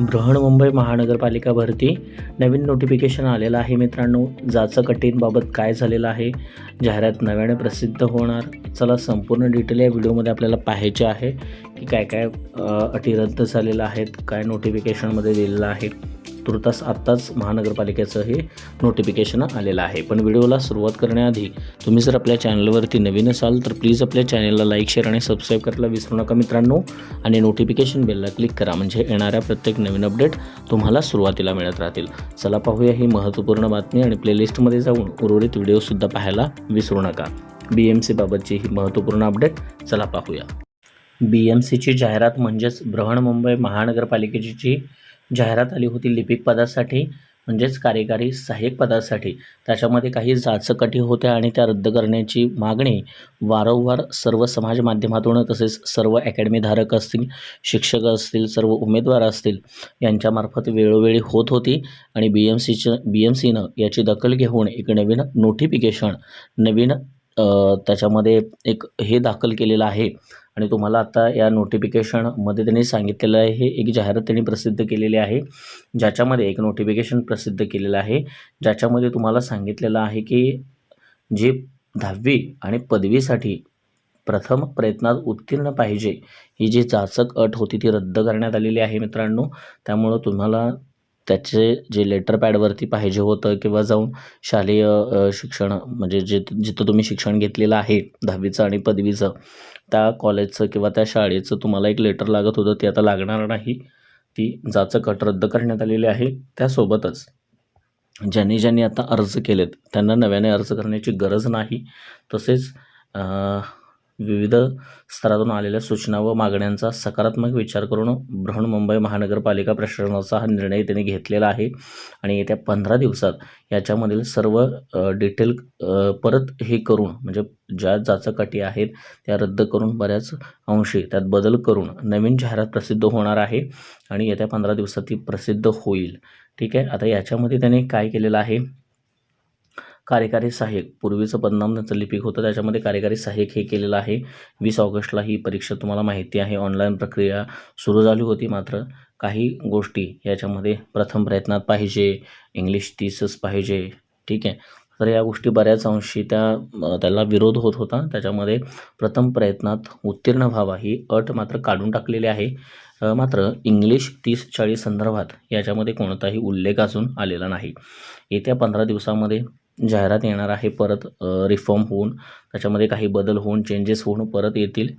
बृहन्मुंबई महानगरपालिका भरती. नवीन नोटिफिकेशन आलेलं आहे मित्रांनो. जाचं कठीणबाबत काय झालेलं आहे? जाहिरात नव्याने प्रसिद्ध होणार. चला संपूर्ण डिटेल या व्हिडिओमध्ये आपल्याला पाहायचे आहे की काय काय अटी रद्द झालेल्या आहेत काय नोटिफिकेशनमध्ये दिलेलं आहे. तुर्तास आत्ताच महानगरपालिकेचं हे नोटिफिकेशन आलेलं आहे. पण व्हिडिओला सुरुवात करण्याआधी तुम्ही जर आपल्या चॅनलवरती नवीन असाल तर प्लीज आपल्या चॅनलला लाईक शेअर आणि सबस्क्राईब करायला विसरू नका मित्रांनो. आणि नोटिफिकेशन बेलला क्लिक करा म्हणजे येणाऱ्या प्रत्येक नवीन अपडेट तुम्हाला सुरुवातीला मिळत राहतील. चला पाहूया ही महत्त्वपूर्ण बातमी आणि प्लेलिस्टमध्ये जाऊन उर्वरित व्हिडिओसुद्धा पाहायला विसरू नका. बी एम सीबाबतची ही महत्त्वपूर्ण अपडेट चला पाहूया. बी एम सीची जाहिरात म्हणजेच बृहन्मुंबई महानगरपालिकेची जी जाहिरात आली होती लिपिक पदासाठी म्हणजेच कार्यकारी सहाय्यक पदासाठी. त्याच्यामध्ये काही जाचकटी होत्या आणि त्या रद्द करण्याची मागणी वारंवार सर्व समाज माध्यमातून तसेच सर्व अकॅडमीधारक असतील शिक्षक असतील सर्व उमेदवार असतील यांच्यामार्फत वेळोवेळी होत होती आणि बी एम सीचं बी एम सीनं याची दखल घेऊन एक नवीन नोटिफिकेशन नवीन त्याच्यामध्ये एक हे दाखल केलेलं आहे. आणि तुम्हाला आता या नोटिफिकेशनमध्ये त्यांनी सांगितलेलं आहे. हे एक जाहिरात त्यांनी प्रसिद्ध केलेली आहे. ज्याच्यामध्ये एक नोटिफिकेशन प्रसिद्ध केलेलं आहे. ज्याच्यामध्ये तुम्हाला सांगितलेलं आहे की जे दहावी आणि पदवीसाठी प्रथम प्रयत्नात उत्तीर्ण पाहिजे ही जी जाचक अट होती ती रद्द करण्यात आलेली आहे मित्रांनो. त्यामुळं तुम्हाला त्याचे जे लेटर पॅडवरती पाहिजे होतं किंवा जाऊन शालेय शिक्षण म्हणजे जे जिथं तुम्ही शिक्षण घेतलेलं आहे दहावीचं आणि पदवीचं त्या कॉलेजचं किंवा त्या शाळेचं तुम्हाला एक लेटर लागत होतं ते आता लागणार नाही. ती जाचं कट रद्द करण्यात आलेली आहे त्यासोबतच ज्यांनी ज्यांनी आता अर्ज केलेत त्यांना नव्याने अर्ज करण्याची गरज नाही. तसेच विविध स्तरातून आलेल्या सूचना व मागण्यांचा सकारात्मक विचार करून बृहन्मुंबई महानगरपालिका प्रशासनाचा हा निर्णय त्यांनी घेतलेला आहे. आणि येत्या पंधरा दिवसात याच्यामधील सर्व डिटेल परत हे करून म्हणजे ज्या जाचकाठी आहेत त्या रद्द करून बऱ्याच अंशी त्यात बदल करून नवीन जाहिरात प्रसिद्ध होणार आहे आणि येत्या पंधरा दिवसात ती प्रसिद्ध होईल. ठीक आहे? आता याच्यामध्ये त्याने काय केलेलं आहे? कार्यकारी सहाय्यक. पूर्वीचं पदनाम लिपिक होतं त्याच्यामध्ये कार्यकारी सहाय्यक हे केलेलं आहे. वीस ऑगस्टला ही परीक्षा तुम्हाला माहिती आहे. ऑनलाईन प्रक्रिया सुरू झाली होती मात्र काही गोष्टी याच्यामध्ये प्रथम प्रयत्नात पाहिजे इंग्लिश तीसच पाहिजे ठीक आहे? तर या गोष्टी बऱ्याच अंशी त्या त्याला विरोध होत होता. त्याच्यामध्ये प्रथम प्रयत्नात उत्तीर्ण व्हावा ही अट मात्र काढून टाकलेली आहे. मात्र इंग्लिश तीस चाळीस संदर्भात याच्यामध्ये कोणताही उल्लेख अजून आलेला नाही. येत्या पंधरा दिवसामध्ये जाहिरात येणार आहे परत रिफॉर्म होऊन त्याच्यामध्ये काही बदल होऊन चेंजेस होऊन परत येतील.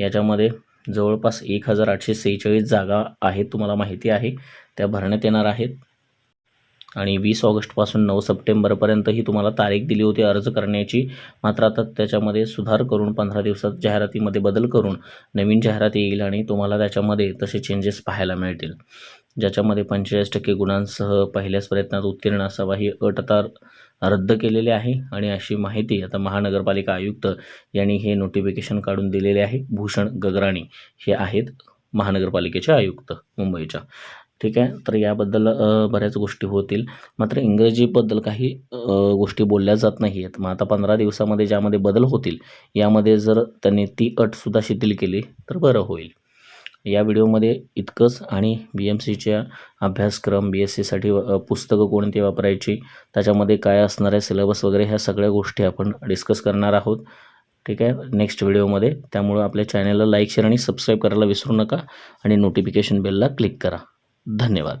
याच्यामध्ये जवळपास एक हजार आठशे सेहेचाळीस जागा आहेत तुम्हाला माहिती आहे. त्या भरण्यात येणार आहेत. आणि वीस ऑगस्टपासून नऊ सप्टेंबरपर्यंत ही तुम्हाला तारीख दिली होती अर्ज करण्याची. मात्र आता त्याच्यामध्ये सुधार करून पंधरा दिवसात जाहिरातीमध्ये बदल करून नवीन जाहिरात येईल आणि तुम्हाला त्याच्यामध्ये तसे चेंजेस पाहायला मिळतील. ज्याच्यामध्ये पंचेचाळीस टक्के गुणांसह पहिल्याच प्रयत्नात उत्तीर्ण असावा ही अट आता रद्द केलेली आहे. आणि अशी माहिती आता महानगरपालिका आयुक्त यांनी हे नोटिफिकेशन काढून दिलेले आहे. भूषण गगराणी हे आहेत महानगरपालिकेचे आयुक्त मुंबईच्या. ठीक आहे? तर याबद्दल बऱ्याच गोष्टी होतील. मात्र इंग्रजीबद्दल काही गोष्टी बोलल्या जात नाही आहेत मग आता पंधरा दिवसामध्ये ज्यामध्ये बदल होतील यामध्ये जर त्यांनी ती अटसुद्धा शिथिल केली तर बरं होईल. या व्हिडिओमध्ये इतकंच आणि बी एम सीच्या अभ्यासक्रम बी एस सीसाठी पुस्तकं कोणती वापरायची त्याच्यामध्ये काय असणार आहे सिलेबस वगैरे ह्या सगळ्या गोष्टी आपण डिस्कस करणार आहोत. ठीक आहे? नेक्स्ट व्हिडिओमध्ये. त्यामुळं आपल्या चॅनलला लाईक शेअर आणि सबस्क्राईब करायला विसरू नका आणि नोटिफिकेशन बेलला क्लिक करा. धन्यवाद.